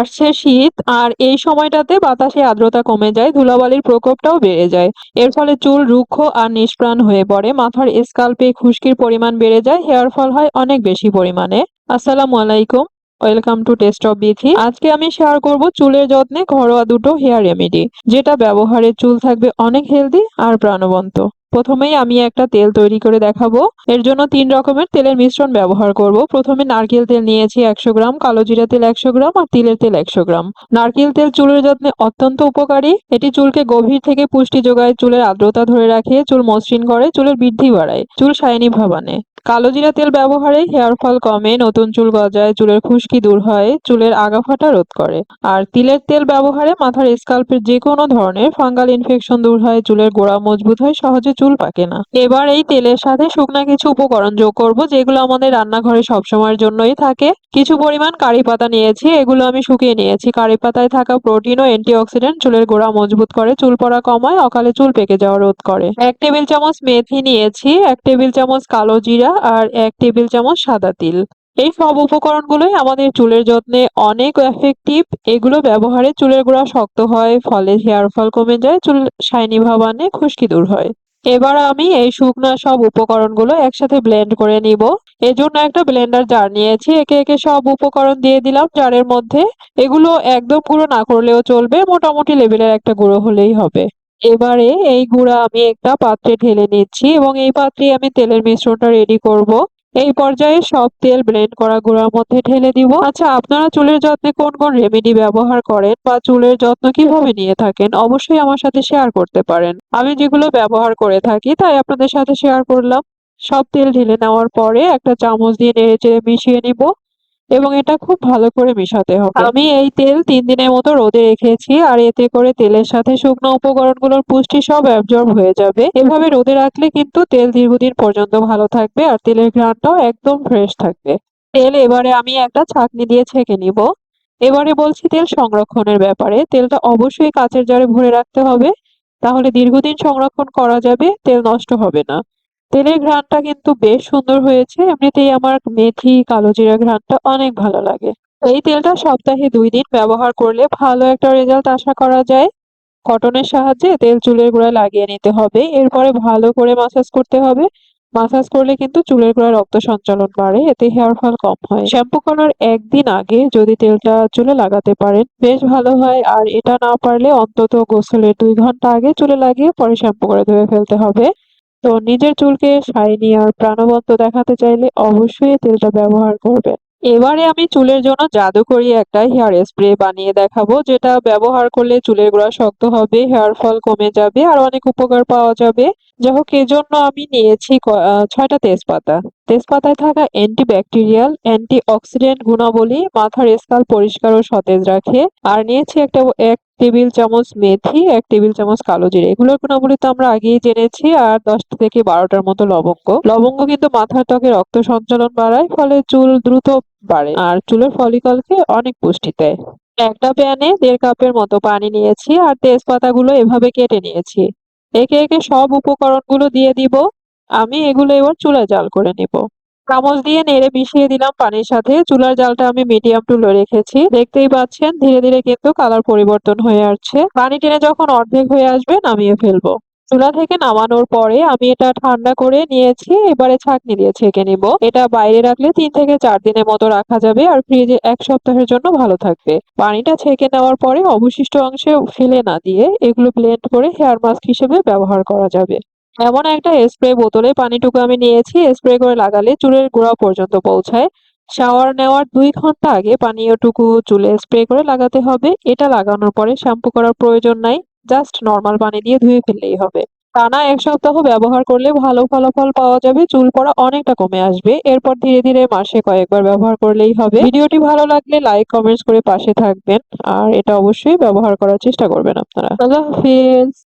আসছে শীত আর এই সময়টাতে বাতাসে আর্দ্রতা কমে যায়, ধুলাবালির প্রকোপটাও বেড়ে যায়। এর ফলে চুল রুক্ষ আর নিষ্প্রাণ হয়ে পড়ে, মাথার স্কাল্পে খুশকির পরিমাণ বেড়ে যায়, হেয়ার ফল হয় অনেক বেশি পরিমাণে। আসসালামু আলাইকুম, welcome to taste of Bithi. আজকে আমি শেয়ার করব চুলের যত্নে ঘরোয়া দুটো হেয়ার রেমেডি, যেটা ব্যবহারে চুল থাকবে অনেক হেলদি আর প্রাণবন্ত। প্রথমেই আমি একটা তেল তৈরি করে দেখাবো। এর জন্য তিন রকমের তেলের মিশ্রণ ব্যবহার করব। প্রথমে নারকেল তেল নিয়েছি একশো গ্রাম, কালো জিরা তেল একশো গ্রাম আর তিলের তেল একশো গ্রাম। নারকেল তেল চুলের যত্নে অত্যন্ত উপকারী। এটি চুলকে গভীর থেকে পুষ্টি যোগায়, চুলের আর্দ্রতা ধরে রাখে, চুল মসৃণ করে, চুলের বৃদ্ধি বাড়ায়, চুল শাইনি ভাবানে কালো জিরা তেল ব্যবহারে হেয়ার ফল কমে, নতুন চুল গজায়, চুলের খুশকি দূর হয়, চুলের আগা ফাটা রোধ করে। আর তিলের তেল ব্যবহারে মাথার স্কাল্পের যে কোনো ধরনের ফাঙ্গাল ইনফেকশন দূর হয়, চুলের গোড়া মজবুত হয়, সহজে চুল পাকে না। এবার এই তেলের সাথে শুকনা কিছু উপকরণ যোগ করব, যেগুলো আমাদের রান্নাঘরে সবসময়ের জন্যই থাকে। কিছু পরিমাণ কারি পাতা নিয়েছি, এগুলো আমি শুকিয়ে নিয়েছি। কারি পাতায় থাকা প্রোটিন ও অ্যান্টিঅক্সিডেন্ট চুলের গোড়া মজবুত করে, চুল পড়া কমায়, অকালে চুল পেকে যাওয়া রোধ করে। এক টেবিল চামচ মেথি নিয়েছি, এক টেবিল চামচ কালো জিরা আর এক টেবিল চামচ সাদা তিল। এই সব উপকরণগুলোই আমাদের চুলের যত্নে অনেক এফেক্টিভ এগুলো ব্যবহারে চুলের গোড়া শক্ত হয়, ফলে হেয়ার ফল কমে যায়, চুল শাইনি ভাব আনে, খুশকি দূর হয়। এবার আমি এই শুকনো সব উপকরণগুলো একসাথে ব্লেন্ড করে নিব। এজন্য একটা ব্লেন্ডার জার নিয়েছি। একে একে সব উপকরণ দিয়ে দিলাম জারের মধ্যে। এগুলো একদম গুঁড়ো না করলেও চলবে, মোটামুটি লেভেলের একটা গুঁড়ো হলেই হবে। এবারে এই গুঁড়া আমি একটা পাত্রে ঢেলে নিচ্ছি এবং এই পাত্রে আমি তেলের মিশ্রণটা রেডি করব। এই পর্যায়ে সব তেল ব্লেন্ড করা গুঁড়ার মধ্যে ঢেলে দিব। আচ্ছা আপনারা চুলের যত্নে কোন কোন রেমেডি ব্যবহার করেন বা চুলের যত্ন কীভাবে নিয়ে থাকেন অবশ্যই আমার সাথে শেয়ার করতে পারেন। আমি যেগুলো ব্যবহার করে থাকি তাই আপনাদের সাথে শেয়ার করলাম। সব তেল ঢেলে নেওয়ার পরে একটা চামচ দিয়ে নেড়ে চেড়ে মিশিয়ে নিব। এবং এটা খুব ভালো করে মেশাতে হবে। আমি এই তেল তিন দিনের মতো রোদে রেখেছি আর এতে করে তেলের সাথে শুকনো উপকরণগুলোর পুষ্টি সব অ্যাবজর্ব হয়ে যাবে। এভাবে রোদে রাখলে কিন্তু তেল দীর্ঘদিন পর্যন্ত ভালো থাকবে আর তেলের ঘ্রাণটাও একদম ফ্রেশ থাকবে। তেল এবারে আমি একটা ছাঁকনি দিয়ে ছেঁকে নিব। এবারে বলছি তেল সংরক্ষণের ব্যাপারে। তেলটা অবশ্যই কাচের জারে ভরে রাখতে হবে। তাহলে দীর্ঘদিন সংরক্ষণ করা যাবে তেল নষ্ট হবে না। তেলের ঘ্রাণটা কিন্তু বেশ সুন্দর হয়েছে। এমনিতেই আমার মেথি, কালো জিরা ঘ্রাণটা অনেক ভালো লাগে। এই তেলটা সপ্তাহে দুই দিন ব্যবহার করলে ভালো একটা রেজাল্ট আশা করা যায়। কটনের সাহায্যে তেল চুলের গোড়ায় লাগিয়ে নিতে হবে। এরপরে ভালো করে মাসাজ করতে হবে। মাসাজ করলে কিন্তু চুলের গোড়ায় রক্ত সঞ্চালন বাড়ে, এতে হেয়ার ফল কম হয়। শ্যাম্পু করার একদিন আগে যদি তেলটা চুলে লাগাতে পারেন, বেশ ভালো হয়। আর এটা না পারলে অন্তত গোসলের দুই ঘণ্টা আগে চুলে লাগিয়ে পরে শ্যাম্পু করে ধুয়ে ফেলতে হবে। তো নিজের চুলকে শাইনি আর প্রাণবন্ত দেখাতে চাইলে অবশ্যই তেলটা ব্যবহার করবেন। এবারে আমি চুলের জন্য জাদুকরি একটা হেয়ার স্প্রে বানিয়ে দেখাবো, যেটা ব্যবহার করলে চুলের গোড়া শক্ত হবে, হেয়ার ফল কমে যাবে আর অনেক উপকার পাওয়া যাবে। যাই হোক, এজন্য আমি নিয়েছি ছয়টা তেজপাতা। তেজপাতায় থাকা অ্যান্টিব্যাকটেরিয়াল অ্যান্টি অক্সিডেন্ট গুণাবলী মাথার স্কাল পরিষ্কার ও সতেজ রাখে। আর নিয়েছি একটা, এক টেবিল চামচ মেথি, এক টেবিল চামচ কালো জিরে। এগুলোর গুণাবলী তো আমরা আগেই জেনেছি, আর দশটা থেকে বারোটার মতো লবঙ্গ। লবঙ্গ কিন্তু মাথার ত্বকে রক্ত সঞ্চালন বাড়ায়, ফলে চুল দ্রুত বাড়ে, আর চুলের ফলিকলকে অনেক পুষ্টি দেয়। একটা প্যানে দেড় কাপের মতো পানি নিয়েছি, আর তেজপাতাগুলো এভাবে কেটে নিয়েছি। একে একে সব উপকরণগুলো দিয়ে দিব। আমি এগুলো এবার চুলায় জাল করে নিব। চামচ দিয়ে নেড়ে মিশিয়ে দিলাম পানির সাথে। চুলার জালটা আমি মিডিয়াম টু লো রেখেছি। দেখতেই পাচ্ছেন, ধীরে ধীরে কিন্তু কালার পরিবর্তন হয়ে আসছে। পানি টেনে যখন অর্ধেক হয়ে আসবে, নামিয়ে ফেলব। চুলা থেকে নামানোর পরে আমি এটা ঠান্ডা করে নিয়েছি, এবারে ছাঁকনি দিয়ে ছেঁকে নিব। এটা বাইরে রাখলে তিন থেকে চার দিনের মতো রাখা যাবে আর ফ্রিজে এক সপ্তাহের জন্য ভালো থাকবে। পানিটা ছেঁকে নেওয়ার পরে অবশিষ্ট অংশে ফেলে না দিয়ে এগুলো ব্লেন্ড করে হেয়ার মাস্ক হিসেবে ব্যবহার করা যাবে। এমন একটা স্প্রে বোতলে পানিটুকু আমি নিয়েছি, স্প্রে করে লাগালে চুলের গোড়া পর্যন্ত পৌঁছায়। শাওয়ার নেওয়ার দুই ঘণ্টা আগে পানীয়টুকু চুলে স্প্রে করে লাগাতে হবে। এটা লাগানোর পরে শ্যাম্পু করার প্রয়োজন নাই, জাস্ট নর্মাল পানি দিয়ে ধুয়ে ফেললেই হবে। টানা এক সপ্তাহ ব্যবহার করলে ভালো ফলাফল পাওয়া যাবে, চুল পড়া অনেকটা কমে আসবে। এরপর ধীরে ধীরে মাসে কয়েকবার ব্যবহার করলেই হবে। ভিডিওটি ভালো লাগলে লাইক, কমেন্টস করে পাশে থাকবেন। আর এটা অবশ্যই ব্যবহার করার চেষ্টা করবেন আপনারা। আল্লাহ হাফিজ।